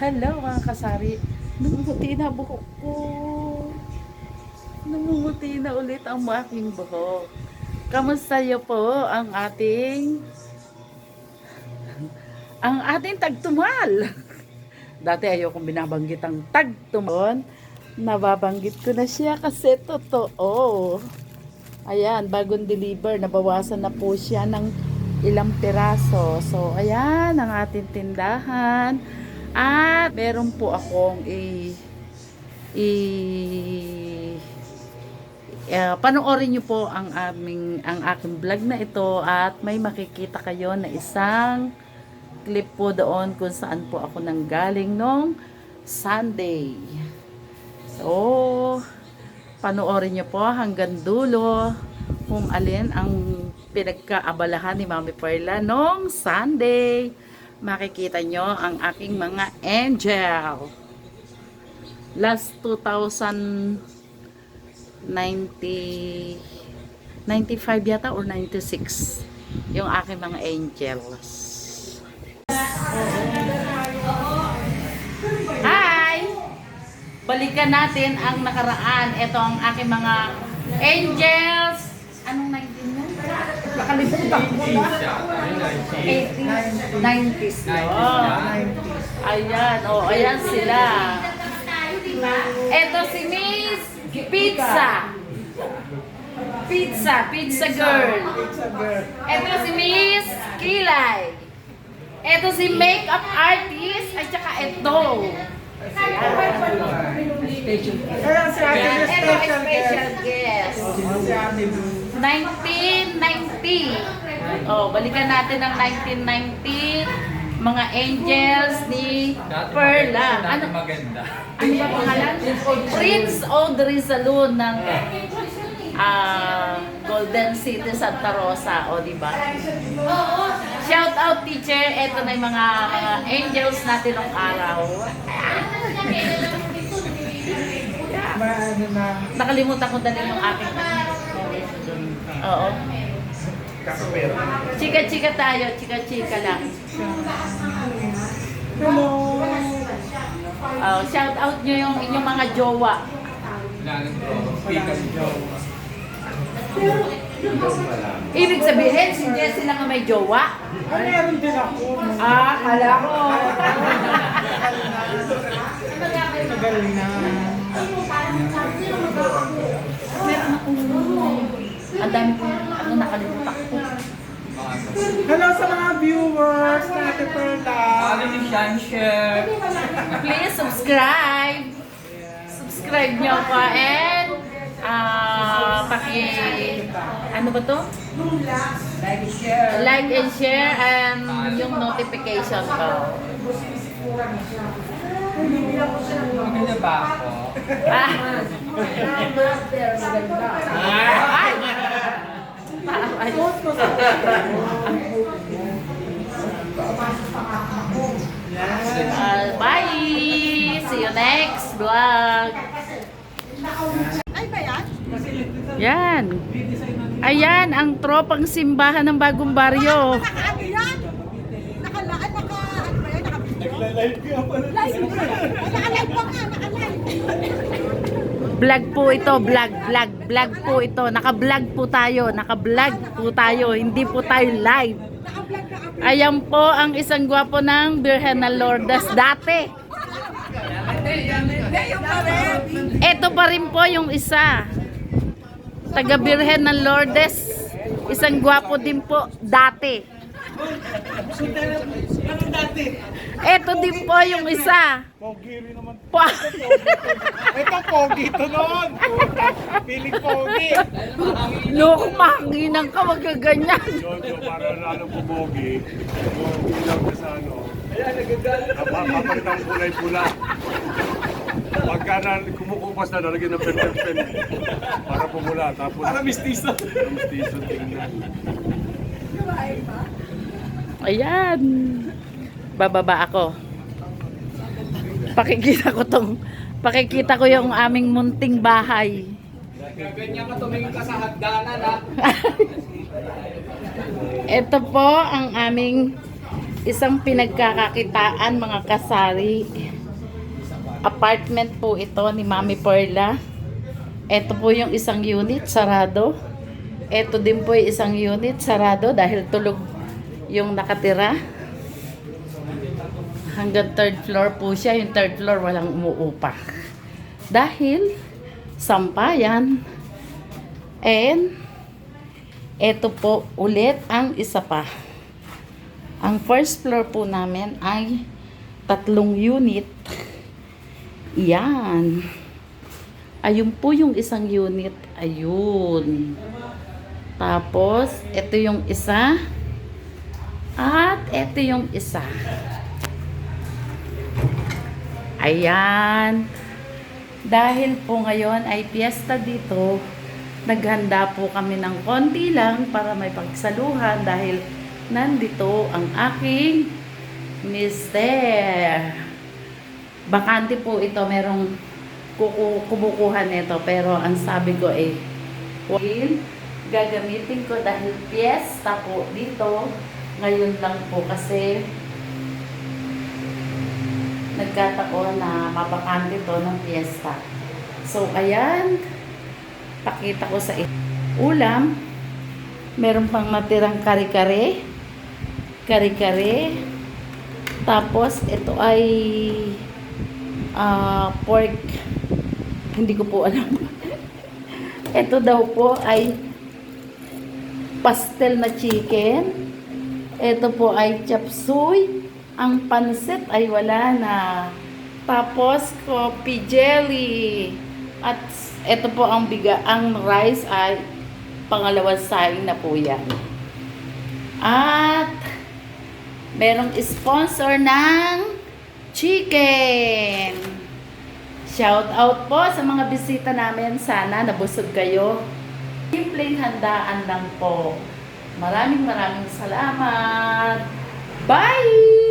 Hello mga kasari. Namumuti na buhok ko. Namumuti na ulit ang aking buhok. Kamusta niyo po ang ating ang ating tagtumal? Dati ayokong binabanggit ang tagtumal. Nababanggit ko na siya kasi totoo. Ayan, bagong deliver, nabawasan na po siya ng ilang piraso. So, ayan ang ating tindahan. At meron po akong i i uh, panoorin niyo po ang aming ang aking vlog na ito at may makikita kayo na isang clip po doon kung saan po ako nanggaling nung Sunday. So, panoorin niyo po hanggang dulo kung alin ang pinagkaabalahan ni Mami Perla nung Sunday. Makikita nyo ang aking mga angel. Last 2090 95 yata or 96 yung aking mga angels. Hi! Balikan natin ang nakaraan. Ito ang aking mga angels. Anong 19 yun? Nakalimutan ko na. 80s, 90s. Oh. Ayan, oh, ayan sila. Ito si Miss Pizza. Pizza, pizza girl. Ito si Miss Kilay. Ito si makeup artist at saka ito. Ito special guest. guest. Si Ate Lou. 1990. Oh, balikan natin ang 1990. Mga angels ni Perla. Ano, maganda. ano ba pangalan? Prince Audrey Salon ng ah, Golden City Santa Rosa. O, di ba? Shout out teacher. Ito na yung mga, mga angels natin ng araw. Nakalimutan ko dali yung aking Oo. Chika-chika tayo. Chika-chika lang. Hello. Oh, shout out nyo yung inyong mga jowa. Ko. Ibig sabihin, si Jessie lang ang may jowa. Ay, meron din ako. Ah, kala ko. Tagal na. Meron akong... Ang dami kong ano nakalimutan ko. Hello sa mga viewers na Ate Perla. Ano yung shine share? Please subscribe. Subscribe nyo ako and ah paki ano ba to? Like share. Like and share and yung notification bell. Maganda ba ako? Ah. Ay! Ay! Ah, bye! See you next vlog! Yan! Ayan, ang tropang simbahan ng bagong baryo. Ano yan? Nakalaan, naka, ano ba yan? Naka-video? Naka-live ka pala. Live ba? Naka-live pa nga, naka-live. Vlog po ito, vlog, vlog, vlog po ito. Naka-vlog po tayo, naka-vlog po tayo. Hindi po tayo live. Ayan po ang isang gwapo ng Birhen na Lourdes dati. Ito pa rin po yung isa. Taga Birhen ng Lourdes. Isang gwapo din po dati. Ano dati? Ito din po yung isa. Pogi rin naman. Po Ito, pogi ito noon. Piling pogi. Loko, mahanginan ka, wag ka ganyan. Jojo, para lalo pumogi. Pumogi lang ka sa ano. Kapapalit ang kulay pula. Pagka na kumukupas na, nalagyan ng pen-pen-pen. Para pumula. Tapos, para mistiso. Para mistiso, tingnan. Ayan. Bababa ako. Pakikita ko tong pakikita ko yung aming munting bahay. Ganyan ka tumingin ka sa hagdanan ha. Ito po ang aming isang pinagkakakitaan mga kasari. Apartment po ito ni Mami Perla. Ito po yung isang unit, sarado. Ito din po yung isang unit, sarado dahil tulog yung nakatira. Hanggang third floor po siya. Yung third floor walang umuupa. Dahil sampayan. And ito po ulit ang isa pa. Ang first floor po namin ay tatlong unit. Yan. Ayun po yung isang unit. Ayun. Tapos, ito yung isa. At ito yung isa. Ayan. Dahil po ngayon ay piyesta dito, naghanda po kami ng konti lang para may pagsaluhan dahil nandito ang aking mister. Bakante po ito, merong kuku kumukuha nito pero ang sabi ko eh, well, gagamitin ko dahil piyesta po dito. Ngayon lang po kasi nagkataon na mabakante to ng piyesta. So, ayan. Pakita ko sa. Ulam. Meron pang natirang kare-kare. Kare-kare. Tapos, ito ay ah, pork. Hindi ko po alam. ito daw po ay pastel na chicken. Ito po ay chop suey. Ang pansit ay wala na. Tapos, coffee jelly. At ito po ang biga, ang rice ay pangalawang saing na po yan. At merong sponsor ng chicken. Shout out po sa mga bisita namin. Sana nabusog kayo. Simpleng handaan lang po. Maraming maraming salamat. Bye!